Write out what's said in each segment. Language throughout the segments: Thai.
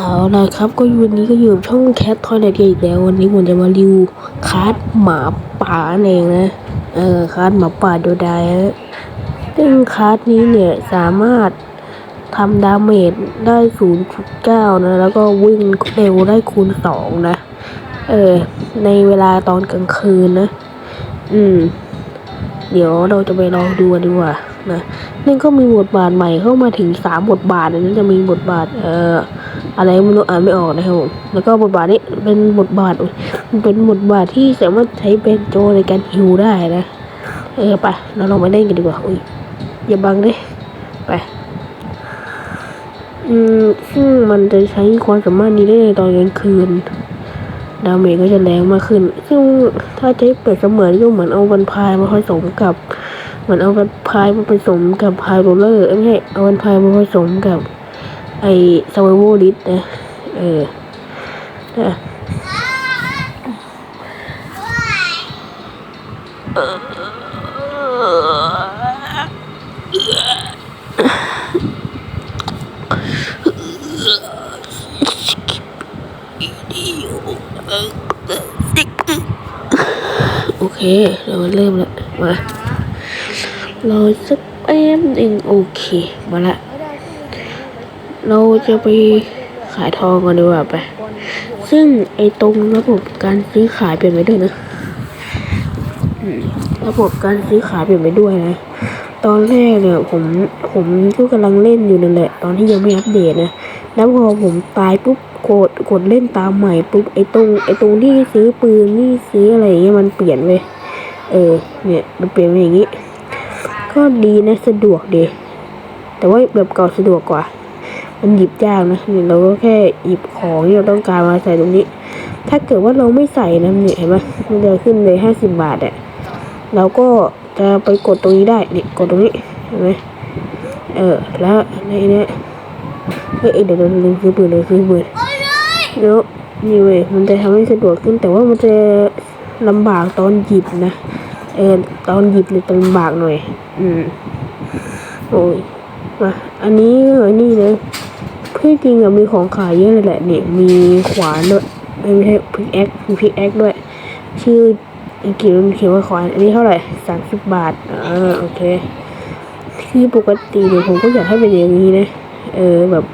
เอาละครับก็วันนี้ก็อยู่ช่องแคททอยเลทอีกแล้ววันนี้ผมจะมารีวิวคาร์ดหมาป่าเองนะเออคาร์ดหมาป่าโดดายนะซึ่งคาร์ดนี้เนี่ยสามารถทำดาเมจได้ 0.9 นะ แล้วก็วิ่งเร็วได้คูณ 2 นะ เออ ในเวลาตอนกลางคืนนะ อืม เดี๋ยวเราจะไปลองดูกันดีกว่านะนี่ก็มีบทบาทใหม่เข้ามาถึงสามบทบาทนะจะมีบทบาท เอ่อ อะไรไม่รู้อ่านไม่ออกนะครับผมแล้วก็บทบาทนี้เป็นบทบาทเป็นบทบาทที่สามารถใช้เป็นโจในการฮิวได้นะ เออไปเราลองไปเล่นกันดีกว่าอุ้ยอย่าบังดิไปอืมซึ่งมันจะใช้ความสามารถนี้ได้ในตอนกลางคืนดาเมจก็จะแรงมากขึ้น ซึ่งถ้าใช้เปรียบเสมือนก็เหมือนเอาวันพายมาผสมกับ เหมือนเอาวันพายมาผสมกับพายโรลเลอร์เอ้ยไม่ใช่เอาวันพายมาผสมกับ ไอ้ซาวโวลิสนะเออนะโอเค เรามาเริ่มแล้ว มา รอสักแป๊บหนึ่งโอเค มาละ เราจะไปขายทองกันดีกว่าไป ซึ่งไอ้ตรงระบบการซื้อขายเปลี่ยนไปด้วยนะระบบการซื้อขายเปลี่ยนไปด้วยนะ ตอนแรกเนี่ยผมผมก็กำลังเล่นอยู่นั่นแหละ ตอนที่ยังไม่อัปเดตนะ แล้วพอผมตายปุ๊บกดกดเล่นตามใหม่ปุ๊บไอ้ตรงไอ้ตรงที่ซื้อปืนนี่ซื้ออะไรอย่างเงี้ยมันเปลี่ยนเลยเออ เนี่ยมันเปลี่ยนไปอย่างงี้ ก็ดีนะสะดวกดี แต่ว่าแบบเก่าสะดวกกว่า มันหยิบยากนะเนี่ยเราก็แค่หยิบของที่เราต้องการมาใส่ตรงนี้ ถ้าเกิดว่าเราไม่ใส่นะเนี่ยเห็นไหมมันจะขึ้นเลยห้าสิบบาทอะเราก็จะไปกดตรงนี้ได้เนี่ยกดตรงนี้เห็นไหมเออแล้วในนี้เฮ้ยเดี๋ยวเราลืมซื้อปืนเลยซื้อปืนเดี๋ยวนี่เว้ยมันจะทำให้สะดวกขึ้นแต่ว่ามันจะลำบากตอนหยิบนะเออตอนหยิบเลยตอนลำบากหน่อย อืมโอ้ยมาอันนี้อันนี้นะ พี่จริงอะมีของขายเยอะเลยแหละเนี่ยมีขวานด้วยไม่ใช่พิกแอคมีพิกแอคด้วย ชื่ออังกฤษมันเขียนว่าขวานอันนี้เท่าไหร่สามสิบบาทอ่าโอเคคือปกติเนี่ยผมก็อยากให้เป็นอย่างนี้นะเออแบบ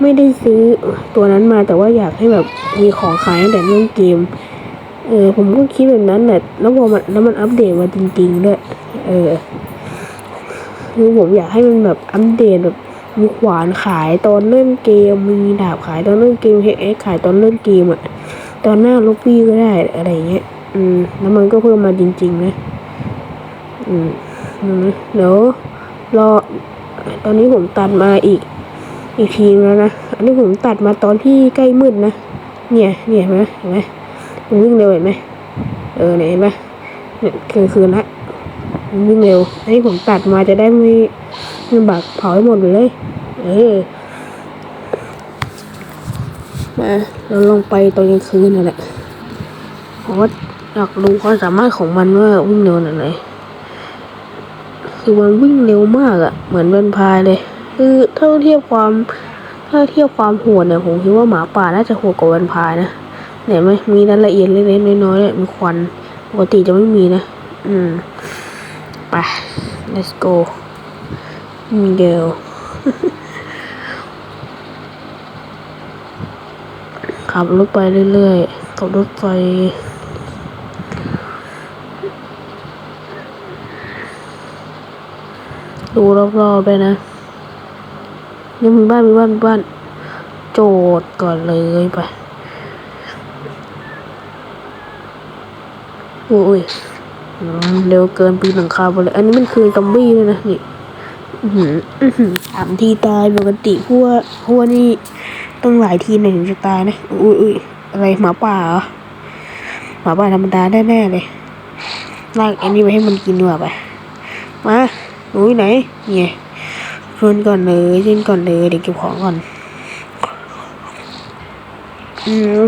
ไม่ได้ซื้อตัวนั้นมาแต่ว่าอยากให้แบบมีของขายแต่เล่นเกม เออผมก็คิดแบบนั้นแหละแล้วพอมันแล้วมันอัปเดตมาจริงๆด้วย เออคือผมอยากให้มันแบบอัปเดตแบบ มีขวานขายตอนเล่นเกม มีดาบขายตอนเล่นเกมเฮเอ็กขายตอนเล่นเกมอะตอนหน้าลูกพี่ก็ได้อะไรเงี้ย อืม แล้วมันก็เพิ่มมาจริง ๆ นะ อืมเดี๋ยวรอ ตอนนี้ผมตัดมาอีก อีกทีแล้วนะ อันนี้ผมตัดมาตอนที่ใกล้มืดนะ เนี่ย เนี่ยเห็นไหมเห็นไหมมันวิ่งเร็วเห็นไหมเออเนี่ยเห็นไหมเนี่ยคือคืนละมันวิ่งเร็ว อันนี้ผมตัดมาจะได้ไม่ ลำบากเผาให้หมดเลย เออมาเราลงไปตอนกลางคืนนั่นแหละเพราะว่าอยากรู้ความสามารถของมันว่าวิ่งเร็วขนาดไหนคือมันวิ่งเร็วมากอะเหมือนเวนพายเลย คือถ้าเทียบความถ้าเทียบความโหดเนี่ยผมคิดว่าหมาป่าน่าจะโหดกว่าเวนพายนะเนี่ยไหมมีรายละเอียดเล็กๆน้อยๆเลยมีควันปกติจะไม่มีนะ อืม ไป let's go เดียวขับรถไปเรื่อยๆขับรถไฟดูรอบๆด้วยนะยังมีบ้านมีบ้านมีบ้าน โจทย์ก่อนเลยไปโอ้ยเร็วเกินปีหลังคาไปเลย อันนี้มันคือซอมบี้เลยนะนี่ สามทีตายปกติพวกพวกนี่ต้องหลายทีหน่อยถึงจะตายนะอุ้ยอุ้ยอะไรหมาป่าหมาป่าธรรมดาแน่ๆเลยลากอันนี้ไปให้มันกินดีกว่าไปมาหนูอยู่ไหนเนี่ยชวนก่อนเลยชวนก่อนเลยเดี๋ยวเก็บของก่อนอืม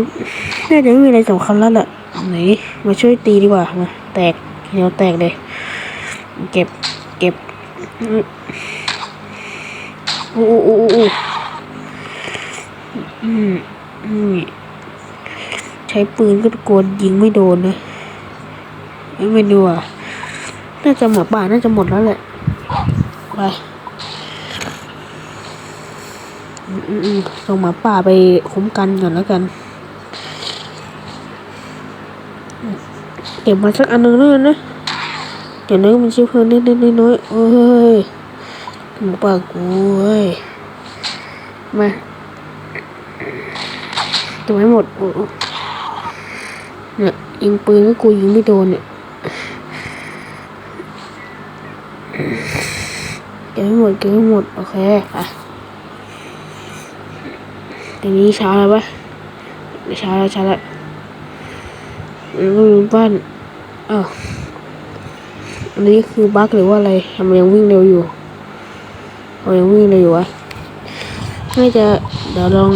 น่าจะไม่มีอะไรสำคัญแล้วแหละไหนมาช่วยตีดีกว่ามาแตกเดี๋ยวแตกเลย เก็บเก็บ อืมอู้อู้อู้อู้อืมอืมใช้ปืนก็ตะโกนยิงไม่โดนนะไม่ไม่ดูอะน่าจะหมดป่าน่าจะหมดแล้วแหละไปอืมอือืมส่งหมาป่าไปคุ้มกันก่อนแล้วกัน เก็บมาสักอันหนึงแล้วนนะอย่างน้อมันชิบเพิ่มนิดนิดน้อยๆโอ้ยหมูป่ากูเว้ยมาตัวให้หมดเนี่ยยิงปืนก็กูยิงไม่โดนเนี่ยเก็บให้หมดเก็บให้หมด โอเคอะตอนนี้เช้าแล้วปะเช้าแล้วเช้าแล้วแล้วก็อยู่บ้านอ้าว อันนี้คือบั๊กหรือว่าอะไรทำไมยังวิ่งเร็วอยู่ทำไมยังวิ่งเร็วอยู่วะน่าจะเดี๋ยวลอง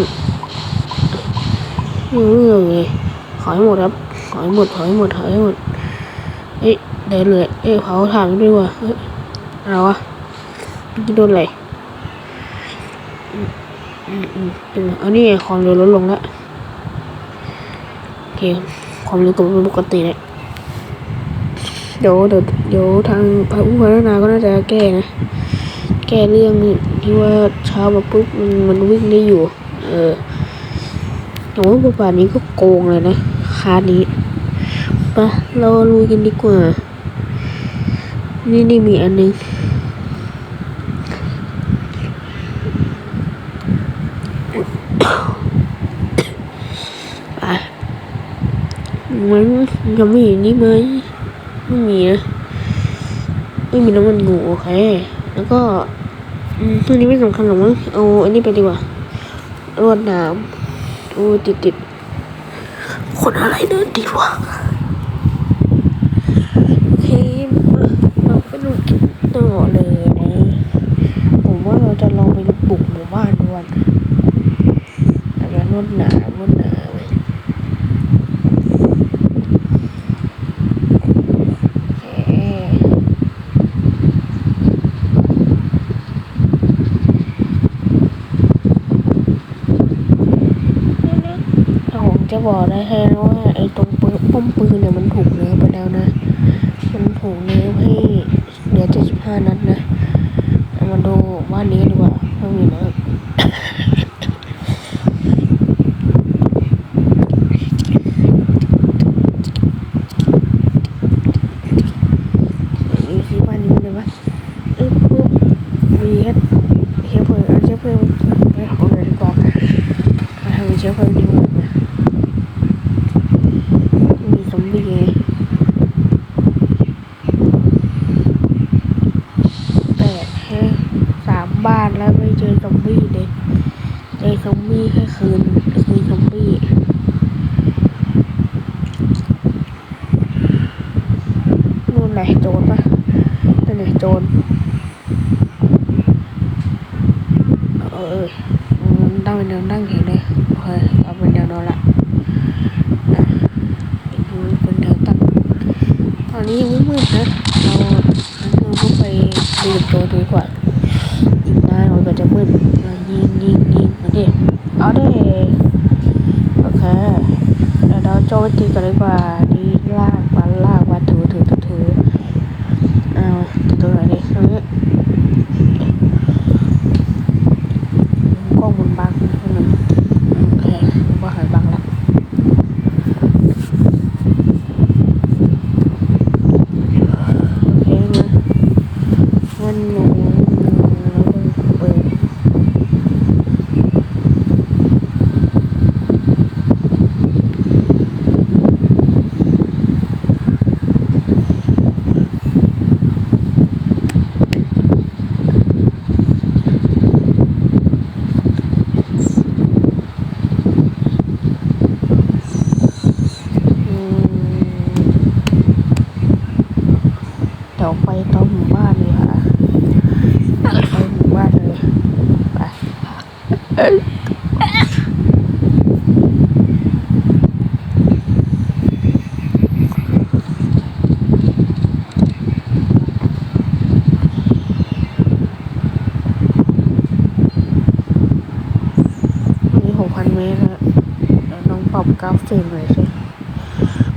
ไม่รู้เรื่องเลยขอให้หมดครับขอให้หมดขอให้หมดขอให้หมดเอ้ยเดี๋ยวเลยเอ้ยเผาถ่านด้วยว่ะเฮ้ยอะไรวะจะโดนอะไรอืมอืมอืมอืมเอานี่ไงความเร็วลดลงแล้วโอเคความเร็วกลับเป็นปกติแล้ว เดี๋ยวเดี๋ยวเดี๋ยวทางพระผู้พัฒนาก็น่าจะแก้นะ แก้เรื่องที่ว่าเช้ามาปุ๊บมันมันวิ่งได้อยู่ เออแต่ว่าปัจจุบันนี้ก็โกงเลยนะคานี้ปะเราลุยกันดีกว่า นี่นี่มีอันนึงไปมันยังไม่เห็นนี่ไหม ไม่มีนะไม่มีน้ำมันงูโอเค แล้วก็อืมตัวนี้ไม่สำคัญหรอกมั้งเอาอันนี้ไปดีกว่ารวดน้ำโอ้ติดติดคนอะไรเดินติดวะโอเคเราไปดูกันต่อเลยนะผมว่าเราจะลองไปบุกหมู่บ้านดูวันอาจจะรวดหนามรวดหนามโอเค แต่ผมจะ บอกได้แค่ว่าไอ้ตรงปืนป้อมปืนเนี่ยมันถูกเนื้อไปแล้วนะ มันถูกเนื้อให้เหลือเจ็ดสิบห้านัดนะเอามาดูบ้านนี้ดีกว่าไม่มีนะนี่คือบ้านนี้เลยปะเอ้ยปุ๊บมีแค่เชื้อเพลิงเอาเชื้อเพลิงไปของเลยดีกว่ามาทำเชื้อเพลิงดีกว่านะ มีซอมบี้ไงแต่แค่สามบ้านแล้วไม่เจอซอมบี้เลยเจอซอมบี้แค่คืนคืนซอมบี้นู่นไหนโจรปะนั่นไหนโจรเออเอออืมตั้ง เป็นแนวตั้งเห็นเลยโอเคเอาเป็นแนวนอนละดูเป็นแถวตั้งตอนนี้ยังไม่มืดนะเราเราก็ไปดูตัวดีกว่าอีกนานเราก็จะมืดยิงยิงยิงมาดิเอาดิโอเคเดี๋ยวเราโจมตีกันดีกว่าดีลากมาลากมาถือถือถือถือเอาถือตัวไหนดิตรงนี้กล้องมันบังนะมันโอเคว่าหายบังละ โอเคนะมันหนูแล้วก็เปิดอืม เดี๋ยวไปตรงหมู่บ้านเลยค่ะไปหมู่บ้านเลยไปมีหกพันเม ตรนะเดี๋ยวน้องปรับ กราฟิกหน่อยสิ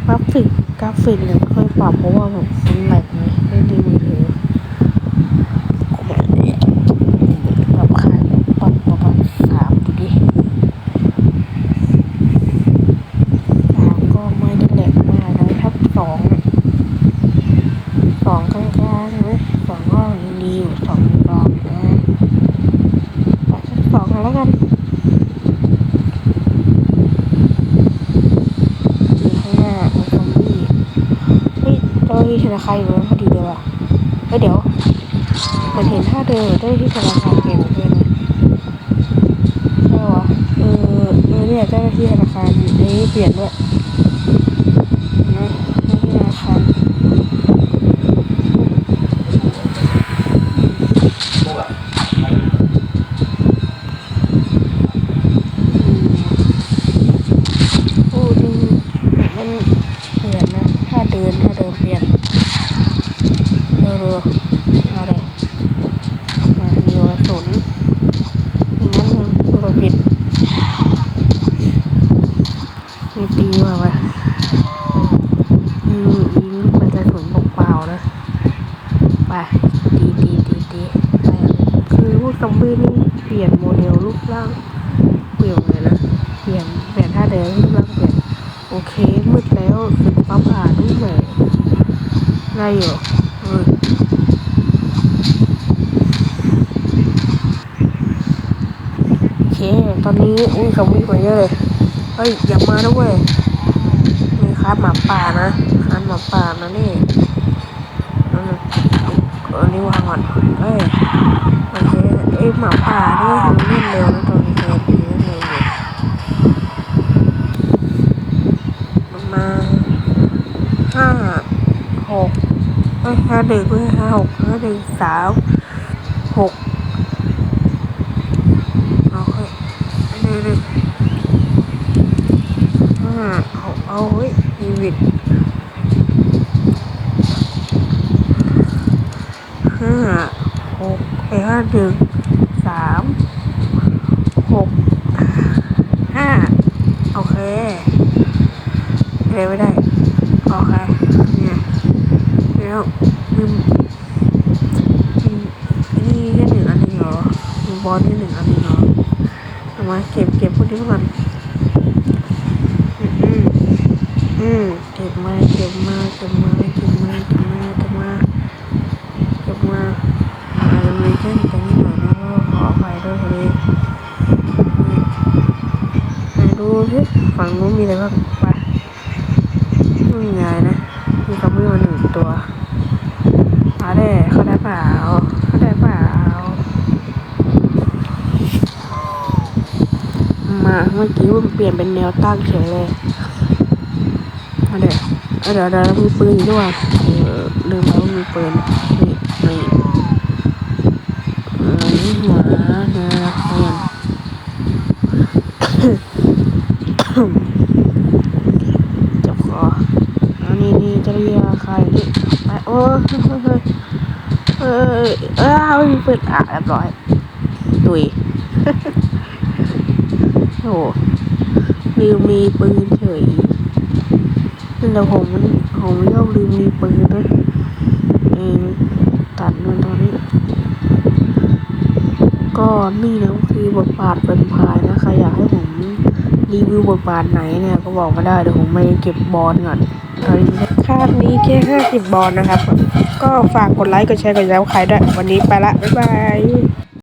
กราฟิกกราฟิกเนี่ยค่อยปรับเพราะว่าแบบกไงเล่นในมือถือกูแบบนี้ปรับค่าปรับประมาณสามดูดิสามก็ไม่ได้แหลกมากนะครับสองอะสองกลางๆนะสองก็ยังดีอยู่สองรอบนะแต่สักสองแล้วกัน อยู่ข้างหน้ามีซอมบี้เฮ้ยเจ้าหน้าที่ธนา คารอยู่นั้นพอดีเลยว่ะเฮ้ยเดี๋ยวเหมันเห็นท่าเดินเจ้าหน้าที่ธนาคารเปลี่ยนไปเลยนใช่วะเออเออเนี่ยเจ้าหน้าที่ธนาคารนี้เปลี่ยนด้วยนะเจ้าหน้าที่ธนาคารโอ้ดูมันเปลี่ยนนะท่าเดินท่าเดินเปลี่ยน ออเอาเลยมามีกระสุนงั้นมันตัวผิดมีตีว่ะวะยิงยิงเป็นกระสุนเปล่าๆนะ ไป ตีตีตีตีไปคือพวกซอมบี้นี่เปลี่ยนโมเดลรูปร่างเปลี่ยนเลยนะ เปลี่ยนเปลี่ยนท่าเดินรูปร่างเปลี่ยน โอเค มืดแล้วสึกฟ้าผ่าด้วยได้อยู่เออ โอเค ตอนนี้อุ้ยซอมบี้มาเยอะเลยเฮ้ยอย่ามานะเว้ยมีคาบหมาป่านะคาบหมาป่านะนี่อันนี้อันนี้วางก่อนเอ้ยโอเคไอยหมาป่านี่มันเล่นเร็วนะตอนนี้เล่นเร็วองมันมาห้าหกเอ้ยห้าหนึ่งเว้ยห้าหกห้าหนึ่งสามหก เอาเฮ้ยเดี๋ยวเดี๋ยวอ่าเอาเอาเฮ้ยชี วิตห้าหกเอ้ห้าหนึ่งสามหกห้าโอเคเดี๋ยวไม่ได้ โอเค เนี่ยแล้วอืมอืมนี่แค่หนึ่งอันนี้เหรอมีบอลที่หนึ่งอันนี้เหรอมาเก็บเก็บพวกนี้ก่อนอืมอืมอืมเก็บมาเก็บมาเก็บมาเก็บมาเก็บมาเก็บมาเก็บมาอาจจะมีแค่ตรงนี้หน่อยนะก็ขออภัยด้วยพอดีไหนดูสิ ฝั่งนู้นมีอะไรบ้างไปไม่มีอะไรนะ มีซอมบี้มาหนึ่งตัวเอาได้เขาได้เปล่าเขาได้เปล่ามาเมื่อกี้มันเปลี่ยนเป็นแนวตั้งเฉยเลยเอาเดี๋ยวเดี๋ยวเดี๋ยวมีปืนอยู่ด้วยเออลืมไปว่ามีปืนนี่นี่นี่วนะเพื่อน จับคออันนี้นี่จะเรียกใครนี่ไปโอ้ยเฮ้ยเฮ้ยเอ้ยมีปืนอะเรียบร้อยดุยโอ้ลืมมีปืนเฉยแต่ผมมันผมชอบลืมมีปืนนะเองตัดมันตอนนี้ ก็นี่นะคือบทบาทเป็น รีวิวบทบาทไหนเนี่ยก็บอกมาได้เดี๋ยวผมไปเก็บบอลก่อนคาบนี้แค่ห้าสิบบอลนะครับ ก็ฝากกดไลค์กดแชร์กดย้วใครด้วยวันนี้ไปละ บ๊ายบาย